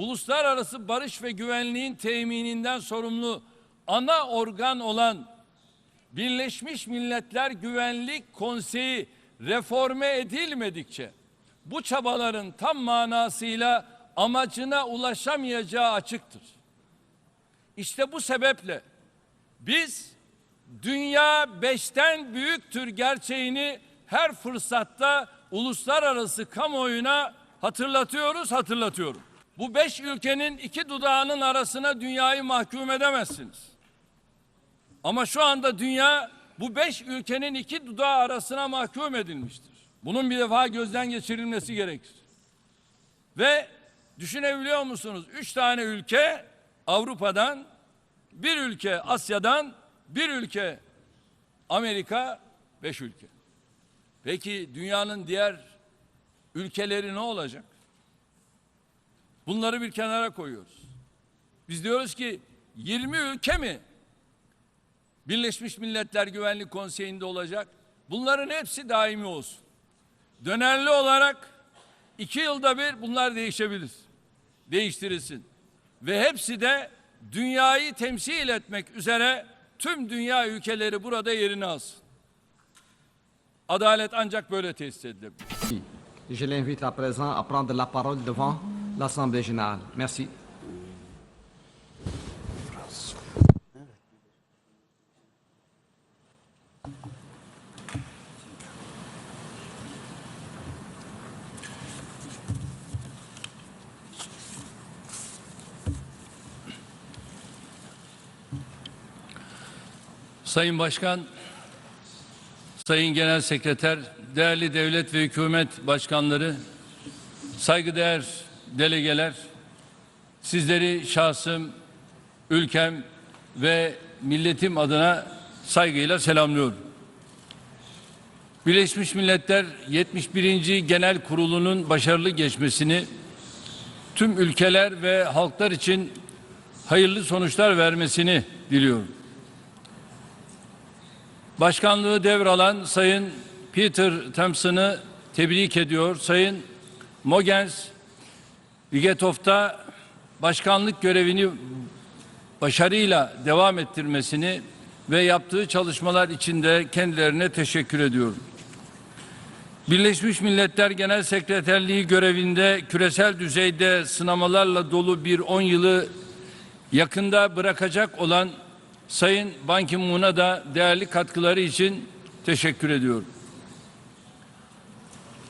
uluslararası barış ve güvenliğin temininden sorumlu ana organ olan Birleşmiş Milletler Güvenlik Konseyi reforme edilmedikçe bu çabaların tam manasıyla amacına ulaşamayacağı açıktır. İşte bu sebeple biz dünya beşten büyüktür gerçeğini her fırsatta uluslararası kamuoyuna hatırlatıyoruz, hatırlatıyorum. Bu beş ülkenin iki dudağının arasına dünyayı mahkum edemezsiniz. Ama şu anda dünya bu beş ülkenin iki dudağı arasına mahkum edilmiştir. Bunun bir defa gözden geçirilmesi gerekir. Ve düşünebiliyor musunuz? Üç tane ülke Avrupa'dan, bir ülke Asya'dan, bir ülke Amerika, beş ülke. Peki dünyanın diğer ülkeleri ne olacak? Bunları bir kenara koyuyoruz. Biz diyoruz ki 20 ülke mi Birleşmiş Milletler Güvenlik Konseyi'nde olacak? Bunların hepsi daimi olsun. Dönerli olarak iki yılda bir bunlar değişebilir. Değiştirilsin. Ve hepsi de dünyayı temsil etmek üzere tüm dünya ülkeleri burada yerini alsın. Adalet ancak böyle tesis edilebilir. Je l'invite à présent à prendre la parole devant l'Assemblée générale. Merci. Sayın Başkan, Sayın Genel Sekreter, değerli devlet ve hükümet başkanları, saygıdeğer delegeler, sizleri şahsım, ülkem ve milletim adına saygıyla selamlıyorum. Birleşmiş Milletler 71. Genel Kurulu'nun başarılı geçmesini tüm ülkeler ve halklar için hayırlı sonuçlar vermesini diliyorum. Başkanlığı devralan Sayın Peter Thompson'ı tebrik ediyor. Sayın Mogens Vigetov'da başkanlık görevini başarıyla devam ettirmesini ve yaptığı çalışmalar için de kendilerine teşekkür ediyorum. Birleşmiş Milletler Genel Sekreterliği görevinde küresel düzeyde sınamalarla dolu bir 10 yılı yakında bırakacak olan Sayın Ban Ki-moon'a da değerli katkıları için teşekkür ediyorum.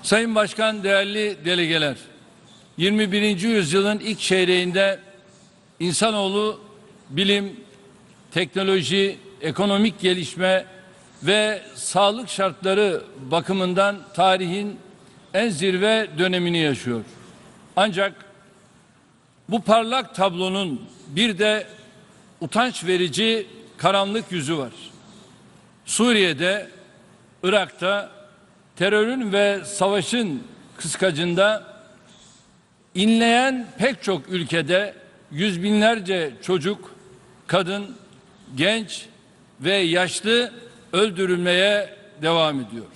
Sayın Başkan, değerli delegeler, 21. yüzyılın ilk çeyreğinde insanoğlu bilim, teknoloji, ekonomik gelişme ve sağlık şartları bakımından tarihin en zirve dönemini yaşıyor. Ancak bu parlak tablonun bir de utanç verici karanlık yüzü var. Suriye'de, Irak'ta terörün ve savaşın kıskacında inleyen pek çok ülkede yüz binlerce çocuk, kadın, genç ve yaşlı öldürülmeye devam ediyor.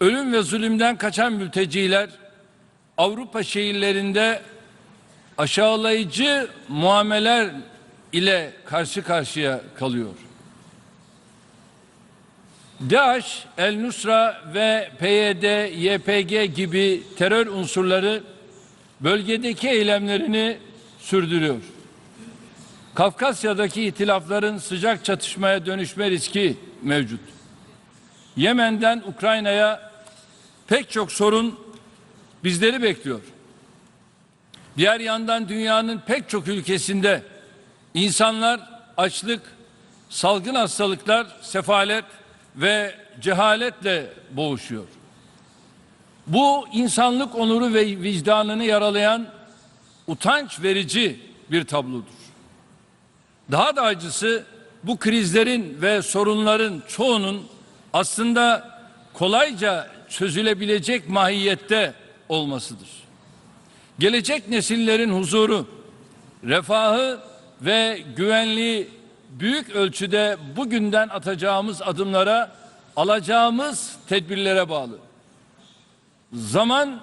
Ölüm ve zulümden kaçan mülteciler Avrupa şehirlerinde aşağılayıcı muameler ile karşı karşıya kalıyor. DAEŞ, El Nusra ve PYD, YPG gibi terör unsurları bölgedeki eylemlerini sürdürüyor. Kafkasya'daki itilafların sıcak çatışmaya dönüşme riski mevcut. Yemen'den Ukrayna'ya pek çok sorun bizleri bekliyor. Diğer yandan dünyanın pek çok ülkesinde insanlar açlık, salgın hastalıklar, sefalet ve cehaletle boğuşuyor. Bu insanlık onuru ve vicdanını yaralayan utanç verici bir tablodur. Daha da acısı bu krizlerin ve sorunların çoğunun aslında kolayca çözülebilecek mahiyette olmasıdır. Gelecek nesillerin huzuru, refahı ve güvenliği büyük ölçüde bugünden atacağımız adımlara, alacağımız tedbirlere bağlı. Zaman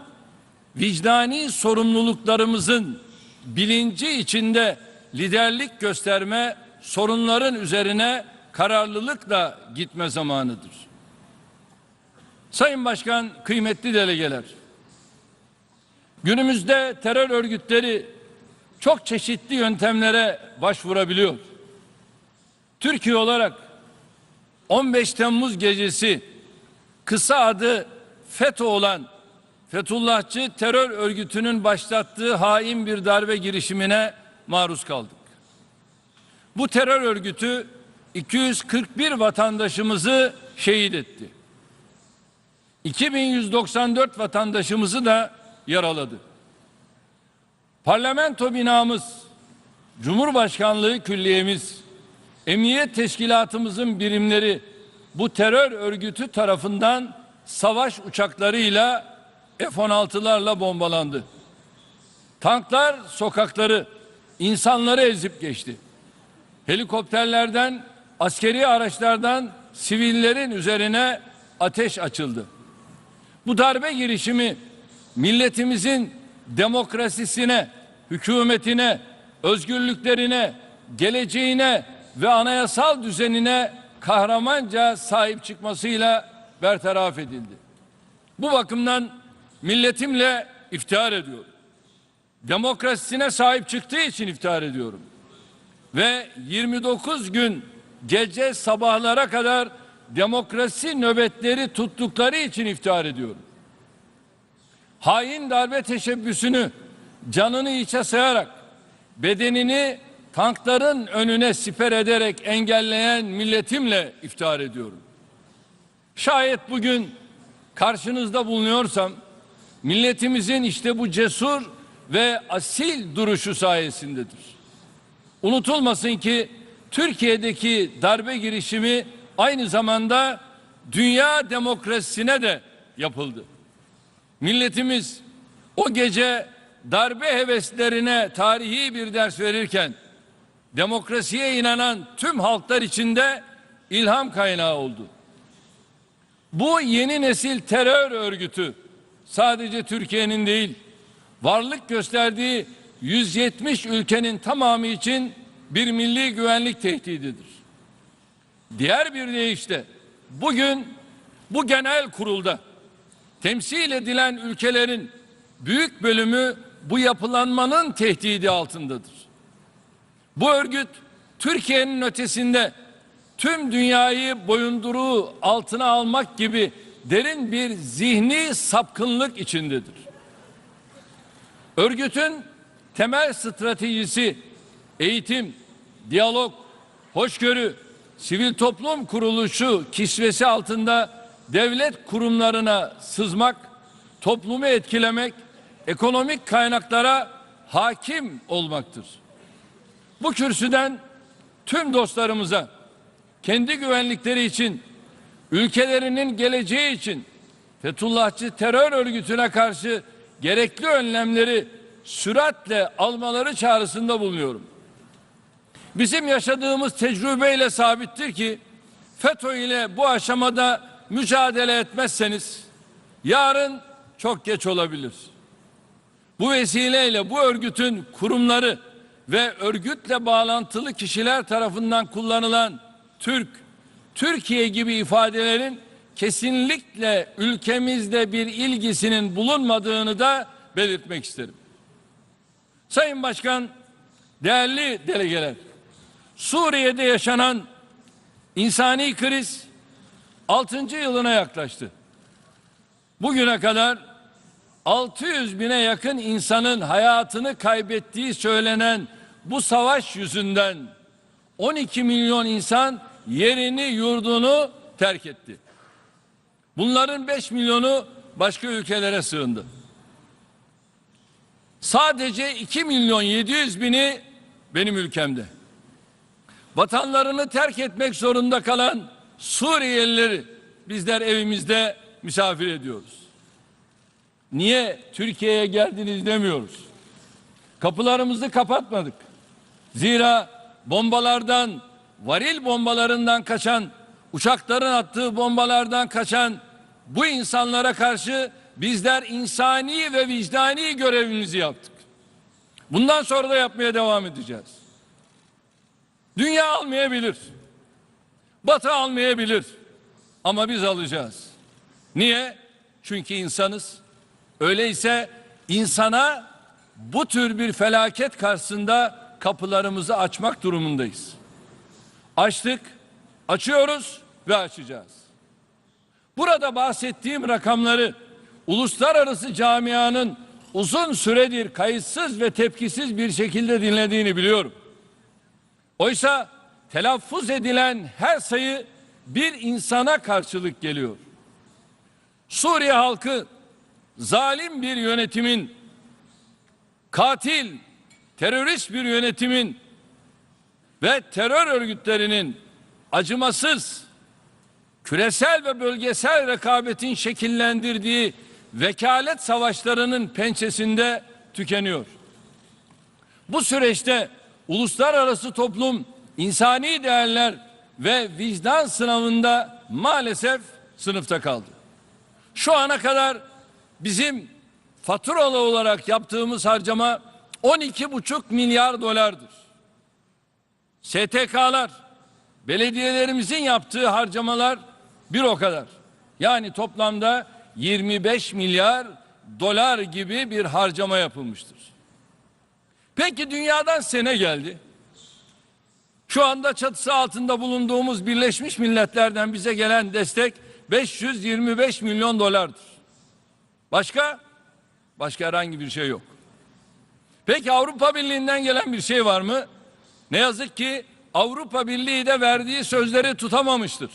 vicdani sorumluluklarımızın bilinci içinde liderlik gösterme, sorunların üzerine kararlılıkla gitme zamanıdır. Sayın Başkan, kıymetli delegeler, günümüzde terör örgütleri çok çeşitli yöntemlere başvurabiliyor. Türkiye olarak 15 Temmuz gecesi kısa adı FETÖ olan Fethullahçı terör örgütünün başlattığı hain bir darbe girişimine maruz kaldık. Bu terör örgütü 241 vatandaşımızı şehit etti. 2194 vatandaşımızı da yaraladı. Parlamento binamız, Cumhurbaşkanlığı külliyemiz, Emniyet Teşkilatımızın birimleri bu terör örgütü tarafından savaş uçaklarıyla F-16'larla bombalandı. Tanklar sokakları, insanları ezip geçti. Helikopterlerden, askeri araçlardan sivillerin üzerine ateş açıldı. Bu darbe girişimi milletimizin demokrasisine, hükümetine, özgürlüklerine, geleceğine ve anayasal düzenine kahramanca sahip çıkmasıyla bertaraf edildi. Bu bakımdan milletimle iftihar ediyorum. Demokrasisine sahip çıktığı için iftihar ediyorum. Ve 29 gün gece sabahlara kadar demokrasi nöbetleri tuttukları için iftihar ediyorum. Hain darbe teşebbüsünü canını içe sayarak bedenini tankların önüne siper ederek engelleyen milletimle iftihar ediyorum. Şayet bugün karşınızda bulunuyorsam milletimizin işte bu cesur ve asil duruşu sayesindedir. Unutulmasın ki Türkiye'deki darbe girişimi aynı zamanda dünya demokrasisine de yapıldı. Milletimiz o gece darbe heveslerine tarihi bir ders verirken demokrasiye inanan tüm halklar içinde ilham kaynağı oldu. Bu yeni nesil terör örgütü sadece Türkiye'nin değil, varlık gösterdiği 170 ülkenin tamamı için bir milli güvenlik tehdididir. Diğer bir deyişle bugün bu genel kurulda temsil edilen ülkelerin büyük bölümü bu yapılanmanın tehdidi altındadır. Bu örgüt Türkiye'nin ötesinde tüm dünyayı boyunduruğu altına almak gibi derin bir zihni sapkınlık içindedir. Örgütün temel stratejisi eğitim, diyalog, hoşgörü, sivil toplum kuruluşu kisvesi altında devlet kurumlarına sızmak, toplumu etkilemek, ekonomik kaynaklara hakim olmaktır. Bu kürsüden tüm dostlarımıza kendi güvenlikleri için, ülkelerinin geleceği için Fethullahçı terör örgütüne karşı gerekli önlemleri süratle almaları çağrısında bulunuyorum. Bizim yaşadığımız tecrübeyle sabittir ki FETÖ ile bu aşamada mücadele etmezseniz yarın çok geç olabilir. Bu vesileyle bu örgütün kurumları ve örgütle bağlantılı kişiler tarafından kullanılan Türk, Türkiye gibi ifadelerin kesinlikle ülkemizde bir ilgisinin bulunmadığını da belirtmek isterim. Sayın Başkan, değerli delegeler, Suriye'de yaşanan insani kriz 6. yılına yaklaştı. Bugüne kadar 600 bine yakın insanın hayatını kaybettiği söylenen bu savaş yüzünden 12 milyon insan yerini yurdunu terk etti. Bunların 5 milyonu başka ülkelere sığındı. Sadece 2 milyon 700 bini benim ülkemde. Vatanlarını terk etmek zorunda kalan Suriyelileri bizler evimizde misafir ediyoruz. Niye Türkiye'ye geldiniz demiyoruz. Kapılarımızı kapatmadık. Zira bombalardan, varil bombalarından kaçan, uçakların attığı bombalardan kaçan bu insanlara karşı bizler insani ve vicdani görevimizi yaptık. Bundan sonra da yapmaya devam edeceğiz. Dünya almayabilir. Batı almayabilir. Ama biz alacağız. Niye? Çünkü insanız. Öyleyse insana bu tür bir felaket karşısında kapılarımızı açmak durumundayız. Açtık, açıyoruz ve açacağız. Burada bahsettiğim rakamları uluslararası camianın uzun süredir kayıtsız ve tepkisiz bir şekilde dinlediğini biliyorum. Oysa telaffuz edilen her sayı bir insana karşılık geliyor. Suriye halkı zalim bir yönetimin katil, terörist bir yönetimin ve terör örgütlerinin acımasız küresel ve bölgesel rekabetin şekillendirdiği vekalet savaşlarının pençesinde tükeniyor. Bu süreçte uluslararası toplum insani değerler ve vicdan sınavında maalesef sınıfta kaldı. Şu ana kadar bizim faturalı olarak yaptığımız harcama 12,5 milyar dolardır. STK'lar, belediyelerimizin yaptığı harcamalar bir o kadar. Yani toplamda 25 milyar dolar gibi bir harcama yapılmıştır. Peki dünyadan sene geldi. Şu anda çatısı altında bulunduğumuz Birleşmiş Milletler'den bize gelen destek 525 milyon dolardır. Başka? Başka herhangi bir şey yok. Peki Avrupa Birliği'nden gelen bir şey var mı? Ne yazık ki Avrupa Birliği de verdiği sözleri tutamamıştır.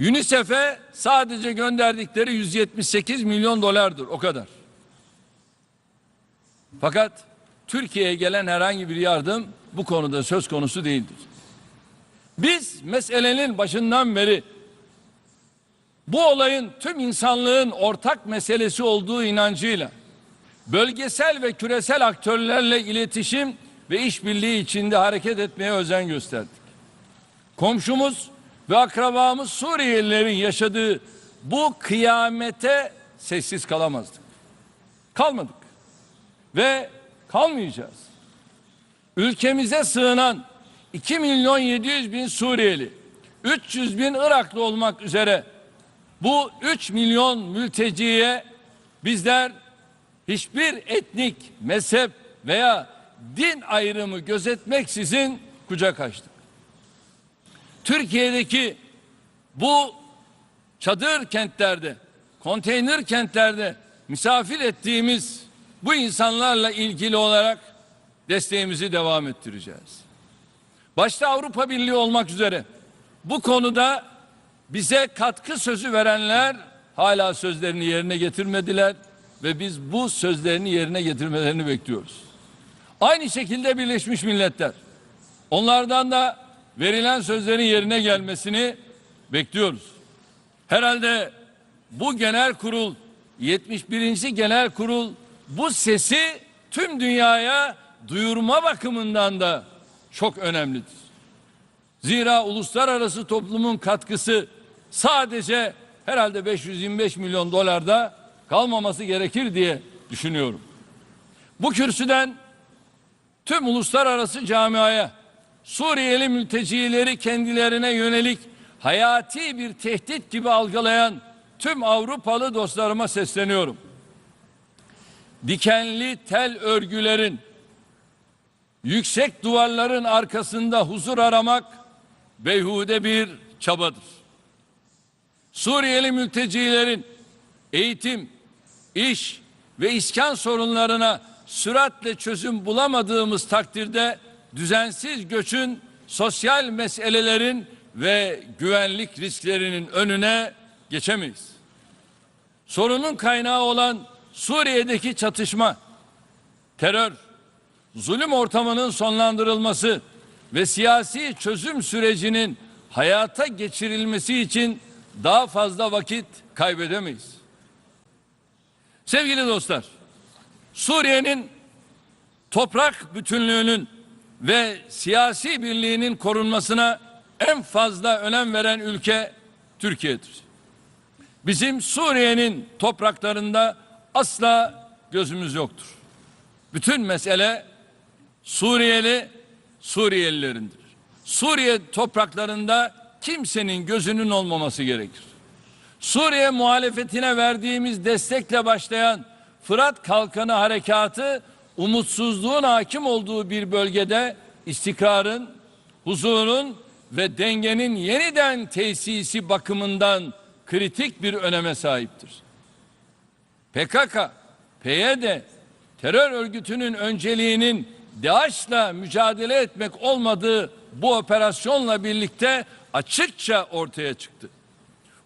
UNICEF'e sadece gönderdikleri 178 milyon dolardır o kadar. Fakat Türkiye'ye gelen herhangi bir yardım bu konuda söz konusu değildir. Biz meselenin başından beri bu olayın tüm insanlığın ortak meselesi olduğu inancıyla bölgesel ve küresel aktörlerle iletişim ve işbirliği içinde hareket etmeye özen gösterdik. Komşumuz ve akrabamız Suriyelilerin yaşadığı bu kıyamete sessiz kalamazdık. Kalmadık ve kalmayacağız. Ülkemize sığınan 2 milyon 700 bin Suriyeli, 300 bin Iraklı olmak üzere bu 3 milyon mülteciye bizler hiçbir etnik, mezhep veya din ayrımı gözetmeksizin kucak açtık. Türkiye'deki bu çadır kentlerde, konteyner kentlerde misafir ettiğimiz bu insanlarla ilgili olarak desteğimizi devam ettireceğiz. Başta Avrupa Birliği olmak üzere bu konuda bize katkı sözü verenler hala sözlerini yerine getirmediler ve biz bu sözlerini yerine getirmelerini bekliyoruz. Aynı şekilde Birleşmiş Milletler onlardan da verilen sözlerin yerine gelmesini bekliyoruz. Herhalde bu genel kurul 71. genel kurul bu sesi tüm dünyaya duyurma bakımından da çok önemlidir. Zira uluslararası toplumun katkısı sadece herhalde 525 milyon dolarda kalmaması gerekir diye düşünüyorum. Bu kürsüden tüm uluslararası camiaya Suriyeli mültecileri kendilerine yönelik hayati bir tehdit gibi algılayan tüm Avrupalı dostlarıma sesleniyorum. Dikenli tel örgülerin yüksek duvarların arkasında huzur aramak beyhude bir çabadır. Suriyeli mültecilerin eğitim, iş ve iskan sorunlarına süratle çözüm bulamadığımız takdirde düzensiz göçün sosyal meselelerin ve güvenlik risklerinin önüne geçemeyiz. Sorunun kaynağı olan Suriye'deki çatışma, terör, zulüm ortamının sonlandırılması ve siyasi çözüm sürecinin hayata geçirilmesi için daha fazla vakit kaybedemeyiz. Sevgili dostlar, Suriye'nin toprak bütünlüğünün ve siyasi birliğinin korunmasına en fazla önem veren ülke Türkiye'dir. Bizim Suriye'nin topraklarında asla gözümüz yoktur. Bütün mesele Suriyeli Suriyelilerindir. Suriye topraklarında kimsenin gözünün olmaması gerekir. Suriye muhalefetine verdiğimiz destekle başlayan Fırat Kalkanı Harekatı umutsuzluğun hakim olduğu bir bölgede istikrarın, huzurun ve dengenin yeniden tesisi bakımından kritik bir öneme sahiptir. PKK, PYD terör örgütünün önceliğinin DAEŞ'la mücadele etmek olmadığı bu operasyonla birlikte açıkça ortaya çıktı.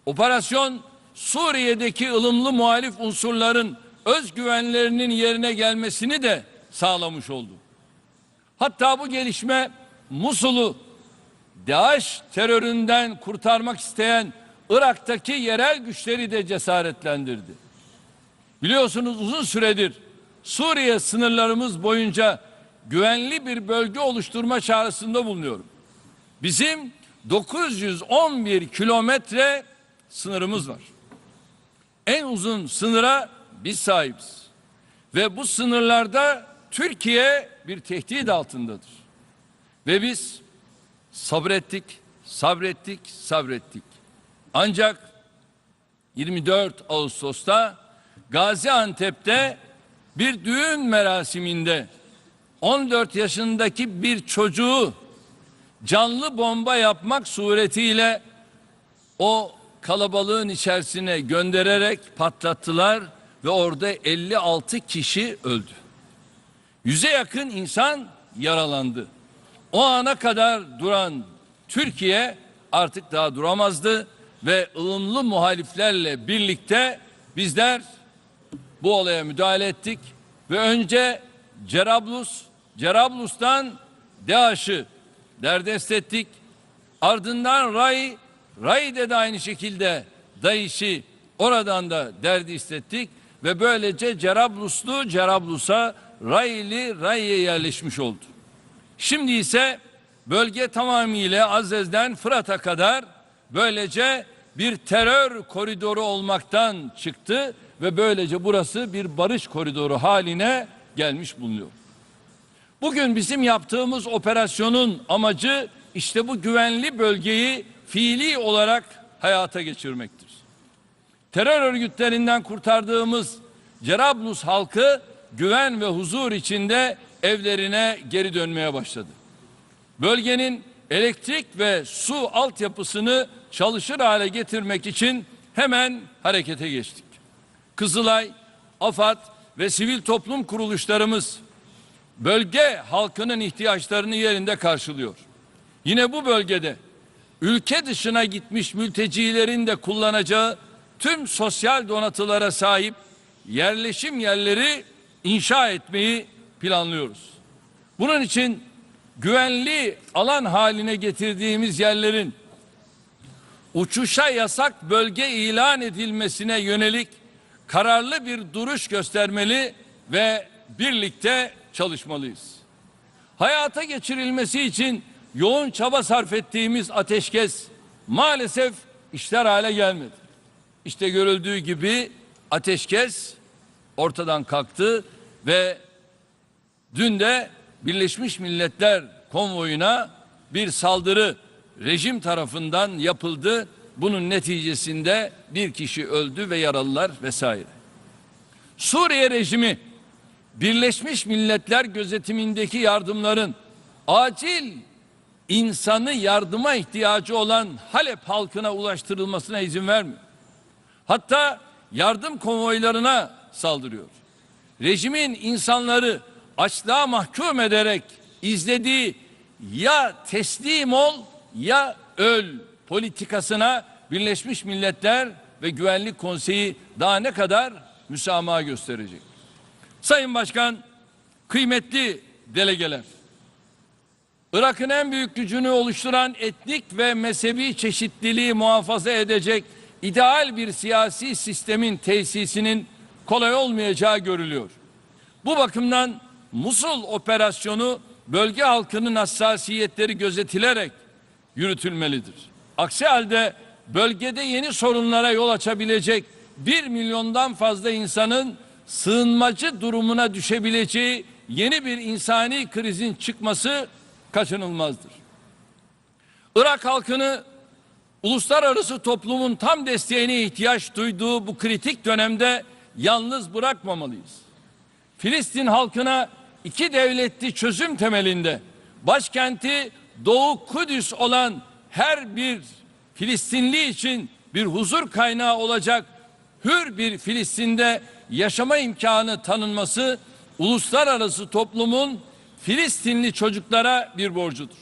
Operasyon Suriye'deki ılımlı muhalif unsurların özgüvenlerinin yerine gelmesini de sağlamış oldu. Hatta bu gelişme Musul'u DAEŞ teröründen kurtarmak isteyen Irak'taki yerel güçleri de cesaretlendirdi. Biliyorsunuz uzun süredir Suriye sınırlarımız boyunca güvenli bir bölge oluşturma çağrısında bulunuyorum. Bizim 911 kilometre sınırımız var. En uzun sınıra biz sahibiz. Ve bu sınırlarda Türkiye bir tehdit altındadır. Ve biz sabrettik, sabrettik, sabrettik. Ancak 24 Ağustos'ta Gaziantep'te bir düğün merasiminde 14 yaşındaki bir çocuğu canlı bomba yapmak suretiyle o kalabalığın içerisine göndererek patlattılar ve orada 56 kişi öldü. Yüze yakın insan yaralandı. O ana kadar duran Türkiye artık daha duramazdı ve ılımlı muhaliflerle birlikte bizler bu olaya müdahale ettik ve önce Cerablus, Cerablus'tan DAEŞ'ı derdest ettik. Ardından Ray, Ray'de de aynı şekilde DAEŞ'i oradan da derdi istettik ve böylece Cerabluslu Cerablus'a Rayli Ray'ye yerleşmiş oldu. Şimdi ise bölge tamamıyla Azez'den Fırat'a kadar böylece bir terör koridoru olmaktan çıktı ve böylece burası bir barış koridoru haline gelmiş bulunuyor. Bugün bizim yaptığımız operasyonun amacı işte bu güvenli bölgeyi fiili olarak hayata geçirmektir. Terör örgütlerinden kurtardığımız Cerablus halkı güven ve huzur içinde evlerine geri dönmeye başladı. Bölgenin elektrik ve su altyapısını çalışır hale getirmek için hemen harekete geçtik. Kızılay, AFAD ve sivil toplum kuruluşlarımız bölge halkının ihtiyaçlarını yerinde karşılıyor. Yine bu bölgede ülke dışına gitmiş mültecilerin de kullanacağı tüm sosyal donatılara sahip yerleşim yerleri inşa etmeyi planlıyoruz. Bunun için güvenli alan haline getirdiğimiz yerlerin uçuşa yasak bölge ilan edilmesine yönelik kararlı bir duruş göstermeli ve birlikte çalışmalıyız. Hayata geçirilmesi için yoğun çaba sarf ettiğimiz ateşkes maalesef işler hale gelmedi. İşte görüldüğü gibi ateşkes ortadan kalktı ve dün de Birleşmiş Milletler konvoyuna bir saldırı rejim tarafından yapıldı. Bunun neticesinde bir kişi öldü ve yaralılar vesaire. Suriye rejimi Birleşmiş Milletler gözetimindeki yardımların acil insanı yardıma ihtiyacı olan Halep halkına ulaştırılmasına izin vermiyor. Hatta yardım konvoylarına saldırıyor. Rejimin insanları açlığa mahkum ederek izlediği ya teslim ol ya öl politikasına Birleşmiş Milletler ve Güvenlik Konseyi daha ne kadar müsamaha gösterecek? Sayın Başkan, kıymetli delegeler, Irak'ın en büyük gücünü oluşturan etnik ve mezhebi çeşitliliği muhafaza edecek ideal bir siyasi sistemin tesisinin kolay olmayacağı görülüyor. Bu bakımdan Musul operasyonu bölge halkının hassasiyetleri gözetilerek yürütülmelidir. Aksi halde bölgede yeni sorunlara yol açabilecek bir milyondan fazla insanın sığınmacı durumuna düşebileceği yeni bir insani krizin çıkması kaçınılmazdır. Irak halkını uluslararası toplumun tam desteğine ihtiyaç duyduğu bu kritik dönemde yalnız bırakmamalıyız. Filistin halkına iki devletli çözüm temelinde başkenti Doğu Kudüs olan her bir Filistinli için bir huzur kaynağı olacak hür bir Filistin'de yaşama imkanı tanınması uluslararası toplumun Filistinli çocuklara bir borcudur.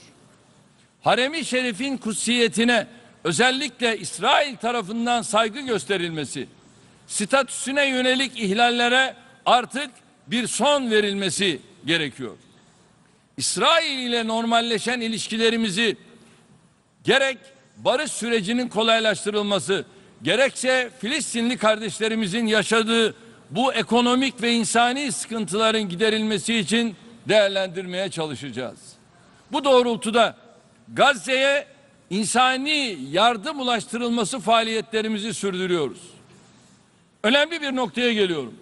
Harem-i Şerif'in kutsiyetine özellikle İsrail tarafından saygı gösterilmesi, statüsüne yönelik ihlallere artık bir son verilmesi gerekiyor. İsrail ile normalleşen ilişkilerimizi gerek barış sürecinin kolaylaştırılması, gerekse Filistinli kardeşlerimizin yaşadığı bu ekonomik ve insani sıkıntıların giderilmesi için değerlendirmeye çalışacağız. Bu doğrultuda Gazze'ye insani yardım ulaştırılması faaliyetlerimizi sürdürüyoruz. Önemli bir noktaya geliyorum.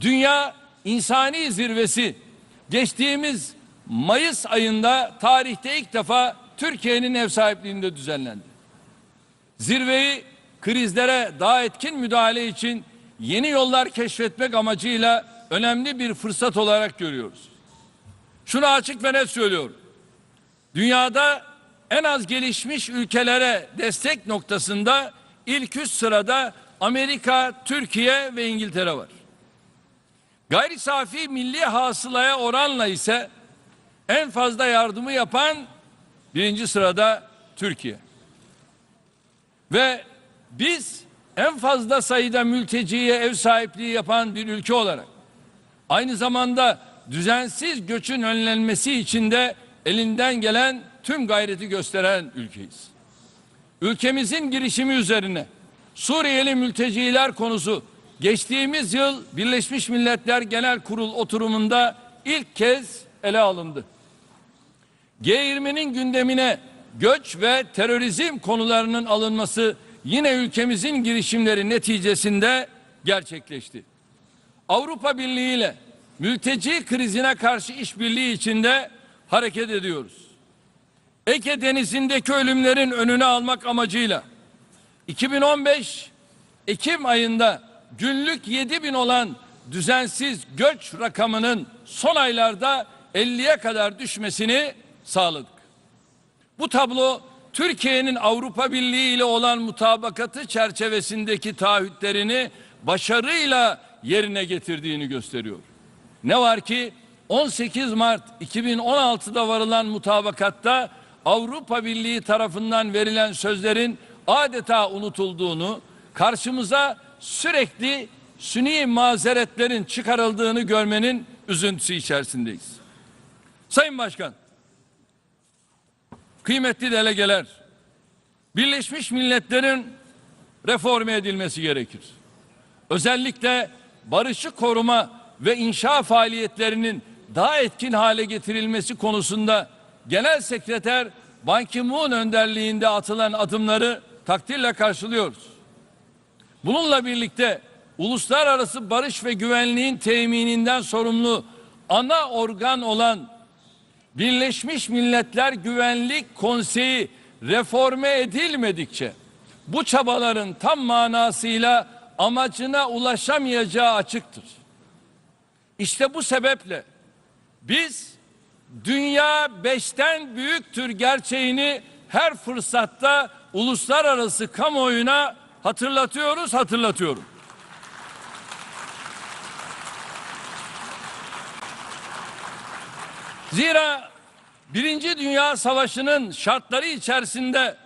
Dünya insani zirvesi geçtiğimiz Mayıs ayında tarihte ilk defa Türkiye'nin ev sahipliğinde düzenlendi. Zirveyi krizlere daha etkin müdahale için yeni yollar keşfetmek amacıyla önemli bir fırsat olarak görüyoruz. Şunu açık ve net söylüyorum. Dünyada en az gelişmiş ülkelere destek noktasında ilk üç sırada Amerika, Türkiye ve İngiltere var. Gayri safi milli hasılaya oranla ise en fazla yardımı yapan birinci sırada Türkiye. Ve biz en fazla sayıda mülteciye ev sahipliği yapan bir ülke olarak aynı zamanda düzensiz göçün önlenmesi için de elinden gelen tüm gayreti gösteren ülkeyiz. Ülkemizin girişimi üzerine Suriyeli mülteciler konusu geçtiğimiz yıl Birleşmiş Milletler Genel Kurul oturumunda ilk kez ele alındı. G20'nin gündemine göç ve terörizm konularının alınması yine ülkemizin girişimleri neticesinde gerçekleşti. Avrupa Birliği ile mülteci krizine karşı işbirliği içinde hareket ediyoruz. Ege Denizi'ndeki ölümlerin önünü almak amacıyla 2015 Ekim ayında günlük 7 bin olan düzensiz göç rakamının son aylarda 50'ye kadar düşmesini sağladık. Bu tablo Türkiye'nin Avrupa Birliği ile olan mutabakatı çerçevesindeki taahhütlerini başarıyla yerine getirdiğini gösteriyor. Ne var ki 18 Mart 2016'da varılan mutabakatta Avrupa Birliği tarafından verilen sözlerin adeta unutulduğunu, karşımıza sürekli suni mazeretlerin çıkarıldığını görmenin üzüntüsü içerisindeyiz. Sayın Başkan, kıymetli delegeler, Birleşmiş Milletler'in reforme edilmesi gerekir. Özellikle barışı koruma ve inşa faaliyetlerinin daha etkin hale getirilmesi konusunda Genel Sekreter Ban Ki-moon önderliğinde atılan adımları takdirle karşılıyoruz. Bununla birlikte uluslararası barış ve güvenliğin temininden sorumlu ana organ olan Birleşmiş Milletler Güvenlik Konseyi reforme edilmedikçe bu çabaların tam manasıyla amacına ulaşamayacağı açıktır. İşte bu sebeple biz dünya beşten büyüktür gerçeğini her fırsatta uluslararası kamuoyuna hatırlatıyoruz, hatırlatıyorum. Zira Birinci Dünya Savaşı'nın şartları içerisinde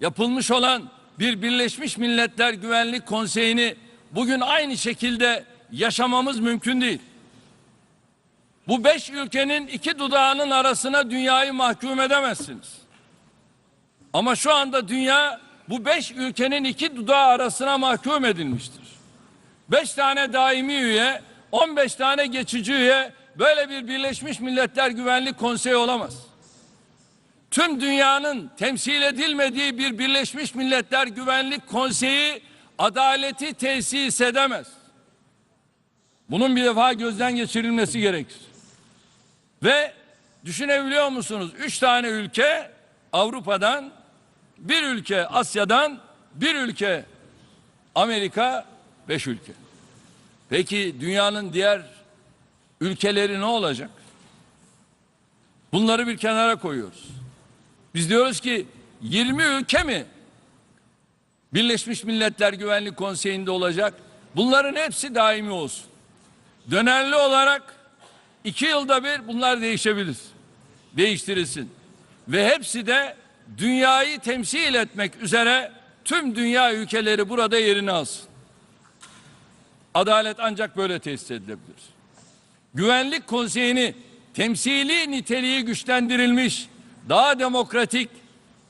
yapılmış olan bir Birleşmiş Milletler Güvenlik Konseyi'ni bugün aynı şekilde yaşamamız mümkün değil. Bu beş ülkenin iki dudağının arasına dünyayı mahkum edemezsiniz. Ama şu anda dünya bu beş ülkenin iki dudağı arasına mahkum edilmiştir. Beş tane daimi üye, on beş tane geçici üye böyle bir Birleşmiş Milletler Güvenlik Konseyi olamaz. tüm dünyanın temsil edilmediği bir Birleşmiş Milletler Güvenlik Konseyi adaleti tesis edemez. Bunun bir defa gözden geçirilmesi gerekir. Ve düşünebiliyor musunuz? Üç tane ülke Avrupa'dan, bir ülke Asya'dan, bir ülke Amerika, beş ülke. Peki dünyanın diğer ülkeleri ne olacak? Bunları bir kenara koyuyoruz. Biz diyoruz ki 20 ülke mi Birleşmiş Milletler Güvenlik Konseyi'nde olacak? Bunların hepsi daimi olsun. Dönerli olarak iki yılda bir bunlar değişebilir. Değiştirilsin. Ve hepsi de dünyayı temsil etmek üzere tüm dünya ülkeleri burada yerini alsın. Adalet ancak böyle tesis edilebilir. Güvenlik Konseyi'ni temsili niteliği güçlendirilmiş, daha demokratik,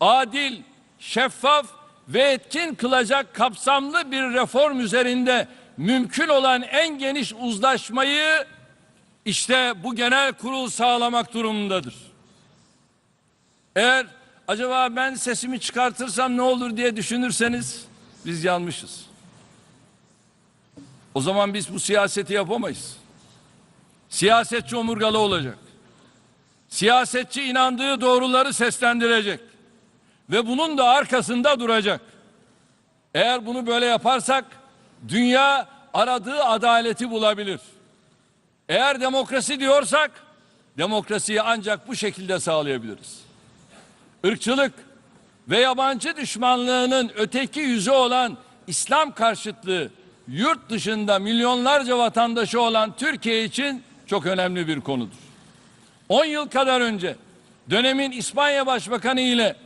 adil, şeffaf ve etkin kılacak kapsamlı bir reform üzerinde mümkün olan en geniş uzlaşmayı işte bu genel kurul sağlamak durumundadır. Eğer acaba ben sesimi çıkartırsam ne olur diye düşünürseniz biz yanmışız. O zaman biz bu siyaseti yapamayız. Siyasetçi omurgalı olacak. Siyasetçi inandığı doğruları seslendirecek. Ve bunun da arkasında duracak. Eğer bunu böyle yaparsak dünya aradığı adaleti bulabilir. Eğer demokrasi diyorsak demokrasiyi ancak bu şekilde sağlayabiliriz. Irkçılık ve yabancı düşmanlığının öteki yüzü olan İslam karşıtlığı yurt dışında milyonlarca vatandaşı olan Türkiye için çok önemli bir konudur. 10 yıl kadar önce dönemin İspanya Başbakanı ile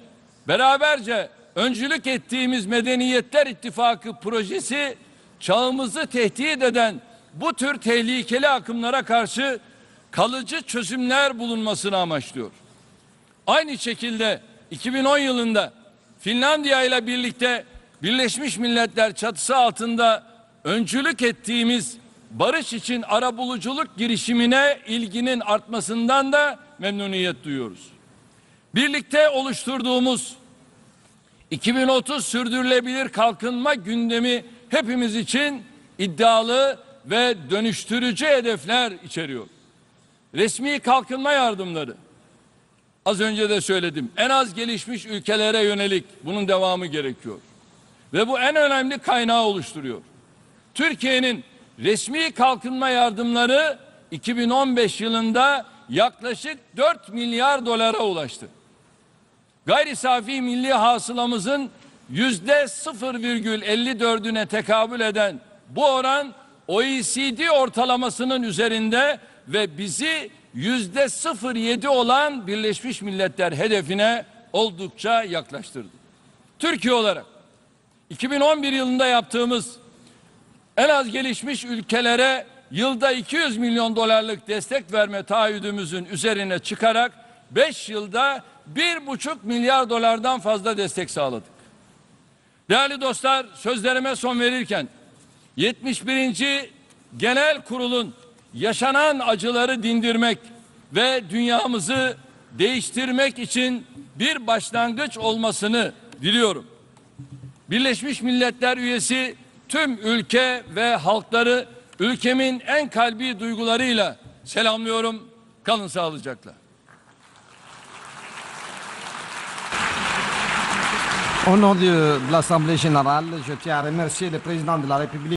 beraberce öncülük ettiğimiz Medeniyetler İttifakı projesi çağımızı tehdit eden bu tür tehlikeli akımlara karşı kalıcı çözümler bulunmasını amaçlıyor. Aynı şekilde 2010 yılında Finlandiya ile birlikte Birleşmiş Milletler çatısı altında öncülük ettiğimiz barış için arabuluculuk girişimine ilginin artmasından da memnuniyet duyuyoruz. Birlikte oluşturduğumuz 2030 sürdürülebilir kalkınma gündemi hepimiz için iddialı ve dönüştürücü hedefler içeriyor. Resmi kalkınma yardımları Az önce de söyledim. En az gelişmiş ülkelere yönelik bunun devamı gerekiyor. Ve bu en önemli kaynağı oluşturuyor. Türkiye'nin resmi kalkınma yardımları 2015 yılında yaklaşık 4 milyar dolara ulaştı. Gayri safi milli hasılamızın yüzde 0,54'üne tekabül eden bu oran OECD ortalamasının üzerinde ve bizi yüzde 0,7 olan Birleşmiş Milletler hedefine oldukça yaklaştırdı. Türkiye olarak 2011 yılında yaptığımız en az gelişmiş ülkelere yılda 200 milyon dolarlık destek verme taahhüdümüzün üzerine çıkarak 5 yılda 1,5 milyar dolardan fazla destek sağladık. Değerli dostlar sözlerime son verirken 71. Genel Kurul'un yaşanan acıları dindirmek ve dünyamızı değiştirmek için bir başlangıç olmasını diliyorum. Birleşmiş Milletler üyesi tüm ülke ve halkları ülkemin en kalbi duygularıyla selamlıyorum. Kalın sağlıcakla. Au nom de l'Assemblée générale, je tiens à remercier le président de la République.